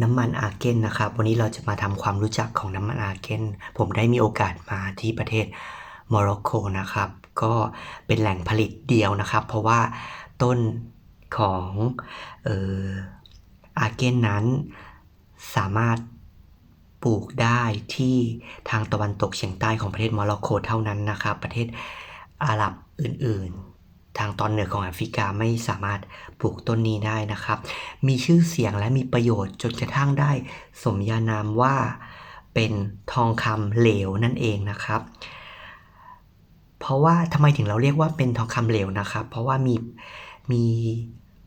น้ำมันอาเกนนะครับ วันนี้เราจะมาทำความรู้จักของน้ำมันอาเกนผมได้มีโอกาสมาที่ประเทศโมร็อกโกนะครับ ก็เป็นแหล่งผลิตเดียวนะครับ เพราะว่าต้นของเอออาเกนนั้นสามารถปลูกได้ที่ทางตะวันตกเฉียงใต้ของประเทศโมร็อกโกเท่านั้นนะครับ ประเทศอาหรับอื่นๆ ทางตอนเหนือของแอฟริกาไม่สามารถปลูกต้นนี้ได้นะครับ มีชื่อเสียงและมีประโยชน์จนกระทั่งได้ สมญานามว่าเป็นทองคำเหลวนั่นเองนะครับ เพราะว่าทำไมถึงเราเรียกว่าเป็นทองคำเหลวนะครับ เพราะว่ามีมี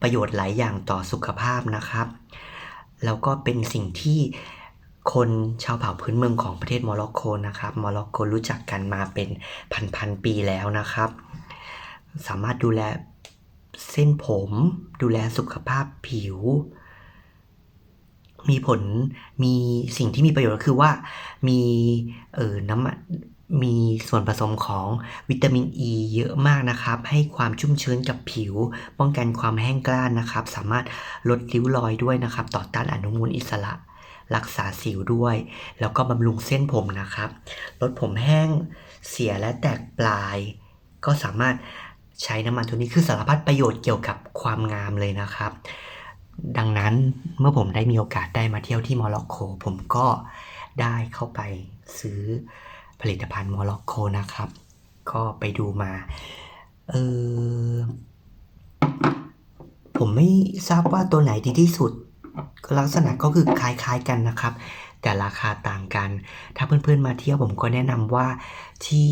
ประโยชน์หลายอย่างต่อสุขภาพนะครับ แล้วก็เป็นสิ่งที่คนชาวเผ่าพื้นเมืองของประเทศโมร็อกโกนะครับโมร็อกโกรู้จักกันมาเป็นพันๆปีแล้วนะครับ สามารถดูแลเส้นผม ดูแลสุขภาพผิว มีผลมีสิ่งที่มีประโยชน์ก็คือว่ามีเออน้ำมันมีส่วนผสมของวิตามินอ e ีเยอะมากนะครับ ให้ความชุ่มชื้นกับผิว ป้องกันความแห้งกร้านนะครับ สามารถลดริ้วรอยด้วยนะครับ ต่อต้านอนุมูลอิสระรักษาสิวด้วย แล้วก็บำรุงเส้นผมนะครับ ลดผมแห้งเสียและแตกปลาย ก็สามารถ ใช้น้ำมันตัวนี้คือสารพัดประโยชน์เกี่ยวกับความงามเลยนะครับ ดังนั้นเมื่อผมได้มีโอกาสได้มาเที่ยวที่โมร็อกโกผมก็ได้เข้าไปซื้อผลิตภัณฑ์โมร็อกโกนะครับ ก็ไปดูมาเออผมไม่ทราบว่าตัวไหนดีที่สุด ลักษณะก็คือคล้ายๆกันนะครับ แต่ราคาต่างกัน ถ้าเพื่อนๆมาเที่ยวผมก็แนะนำว่าที่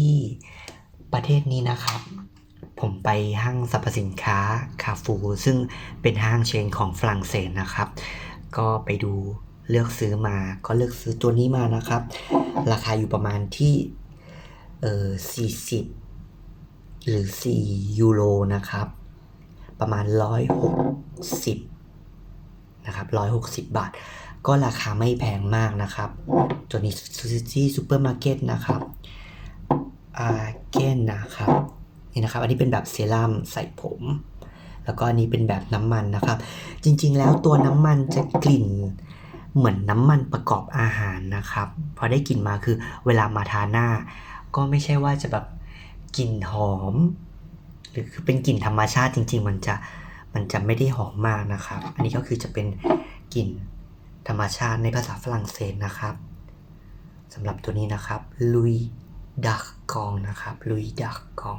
ประเทศนี้นะครับ ผมไปห้างสรรพสินค้าคาฟู ซึ่งเป็นห้างเชนของฝรั่งเศสนะครับ ก็ไปดูเลือกซื้อมา ก็เลือกซื้อตัวนี้มานะครับ ราคาอยู่ประมาณที่เออ40หรือ4ยูโรนะครับ ประมาณ160นะครับ160บาท ก็ราคาไม่แพงมากนะครับ ตัวนี้ที่ซูเปอร์มาร์เก็ตนะครับอาเกนนะครับ นี่นะครับ อันนี้เป็นแบบเซรั่มใส่ผม แล้วก็อันนี้เป็นแบบน้ำมันนะครับ จริง ๆ แล้วตัวน้ำมันจะกลิ่นเหมือนน้ำมันประกอบอาหารนะครับ พอได้กลิ่นมาคือเวลามาทาหน้า ก็ไม่ใช่ว่าจะแบบกลิ่นหอม หรือคือเป็นกลิ่นธรรมชาติจริง ๆ มันจะมันจะไม่ได้หอมมากนะครับ อันนี้ก็คือจะเป็นกลิ่นธรรมชาติในภาษาฝรั่งเศสนะครับสำหรับตัวนี้นะครับลุยดักกองนะครับลุยดักกอง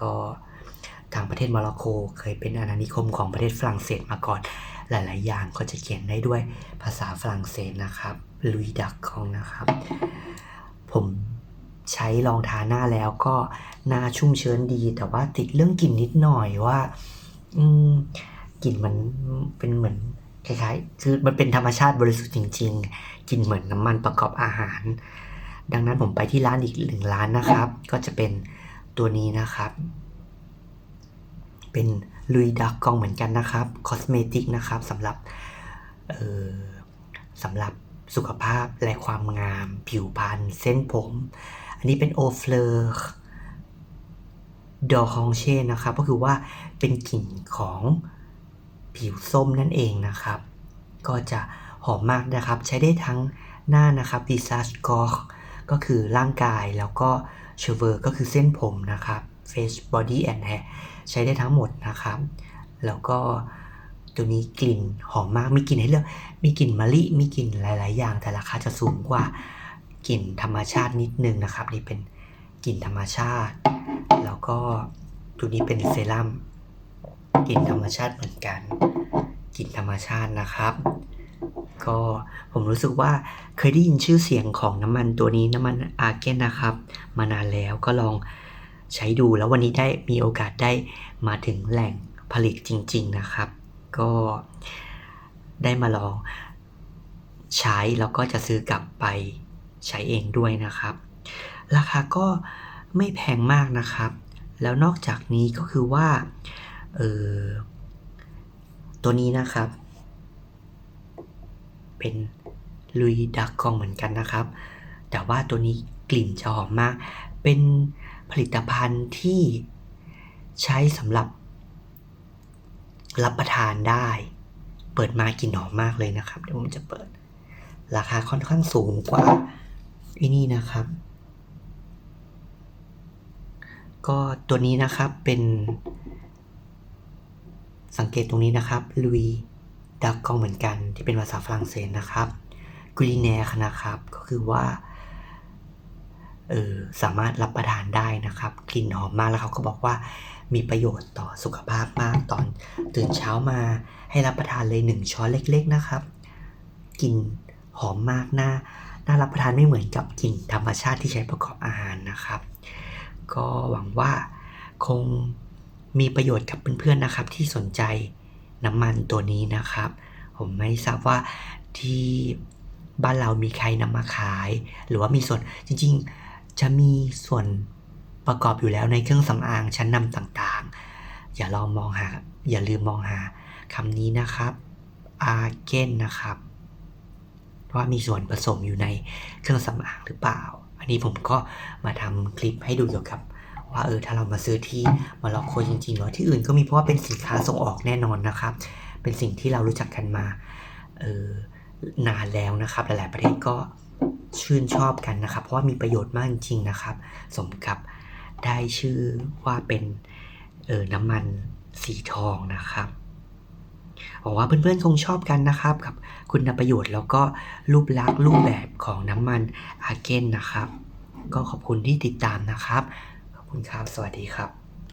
ก็ทางประเทศโมร็อกโกเคยเป็นอาณานิคมของประเทศฝรั่งเศสมาก่อน หลาย ๆ อย่างก็จะเขียนได้ด้วยภาษาฝรั่งเศสนะครับลุยดักกองนะครับ ผมใช้รองทาหน้าแล้วก็หน้าชุ่มเชื้นดี แต่ว่าติดเรื่องกลิ่นนิดหน่อยว่า อืมกลิ่นมันเป็นเหมือนคล้ายๆ คือมันเป็นธรรมชาติบริสุทธิ์จริง ๆกลิ่นเหมือนน้ำมันประกอบอาหาร ดังนั้นผมไปที่ร้านอีกหนึ่งร้านนะครับ ก็จะเป็น ตัวนี้นะครับ เป็นลุยดักกองเหมือนกันนะครับคอสเมติกนะครับสำหรับออสำหรับสุขภาพและความงาม ผิวพรรณเส้นผม อันนี้เป็นโอเฟลอร์ดอคองเช่นะครับ ก็คือว่าเป็นกลิ่นของผิวส้มนั่นเองนะครับ ก็จะหอมมากนะครับ ใช้ได้ทั้งหน้านะครับ visage g o ก็คือร่างกายแล้วก็ เชเวอร์ก็คือเส้นผมนะครับ face body and hair ใช้ได้ทั้งหมดนะครับ แล้วก็ตัวนี้กลิ่นหอมมากมีกลิ่นให้เลือก มีกลิ่นมะลิ มีกลิ่นหลาย ๆ อย่าง แต่ราคาจะสูงกว่ากลิ่นธรรมชาตินิดนึงนะครับ นี่เป็นกลิ่นธรรมชาติ แล้วก็ตัวนี้เป็นเซรั่มกลิ่นธรรมชาติเหมือนกันกลิ่นธรรมชาตินะครับ ก็ผมรู้สึกว่าเคยได้ยินชื่อเสียงของน้ำมันตัวนี้น้ำมันอาร์เกนนะครับ มานานแล้วก็ลองใช้ดูแล้ววันนี้ได้มีโอกาสได้มาถึงแหล่งผลิตจริง ๆนะครับ ก็ได้มาลองใช้แล้วก็จะซื้อกลับไปใช้เองด้วยนะครับ ราคาก็ไม่แพงมากนะครับ แล้วนอกจากนี้ก็คือว่าเออตัวนี้นะครับ เป็นลุยดักกองเหมือนกันนะครับ แต่ว่าตัวนี้กลิ่นจะหอมมาก เป็นผลิตภัณฑ์ที่ใช้สำหรับ รับประทานได้ เปิดมากลิ่นหอมมากเลยนะครับ เดี๋ยวผมจะเปิด ราคาค่อนข้างสูงกว่าไอ้นี่นะครับ ก็ตัวนี้นะครับเป็นสังเกตตรงนี้นะครับลุย ดักกองเหมือนกันที่เป็นภาษาฝรั่งเศสนะครับกุลิแนร์นะครับ ก็คือว่าเออสามารถรับประทานได้นะครับ กลิ่นหอมมากแล้วเขาก็บอกว่ามีประโยชน์ต่อสุขภาพมากตอนตื่นเช้ามาให้รับประทานเลยหนึ่งช้อนเล็ก ๆนะครับ กลิ่นหอมมากน่าน่ารับประทานไม่เหมือนกับกลิ่นธรรมชาติที่ใช้ประกอบอาหารนะครับ ก็หวังว่าคงมีประโยชน์กับเพื่อนๆนะครับที่สนใจ น้ำมันตัวนี้นะครับ ผมไม่ทราบว่าที่บ้านเรามีใครนำมาขาย หรือว่ามีส่วนจริงๆ จะมีส่วนประกอบอยู่แล้วในเครื่องสำอางชั้นนำต่างๆ อย่าลองมองหา อย่าลืมมองหาคำนี้นะครับอาเกนนะครับว่ามีส่วนผสมอยู่ในเครื่องสำอางหรือเปล่า อันนี้ผมก็มาทำคลิปให้ดูเกี่ยวกับ ว่าเออถ้าเรามาซื้อที่มาล็อกโคจริงๆเนาะที่อื่นก็มีเพราะว่าเป็นสินค้าส่งออกแน่นอนนะครับ เป็นสิ่งที่เรารู้จักกันมาเออนานแล้วนะครับ หลายๆประเทศก็ชื่นชอบกันนะครับ เพราะว่ามีประโยชน์มากจริงๆนะครับ สมกับได้ชื่อว่าเป็นเออน้ำมันสีทองนะครับหวังว่าเพื่อนๆคงชอบกันนะครับกับคุณประโยชน์แล้วก็รูปลักษณ์รูปแบบของน้ำมันอาเกนนะครับ ก็ขอบคุณที่ติดตามนะครับ คุณครับ สวัสดีครับ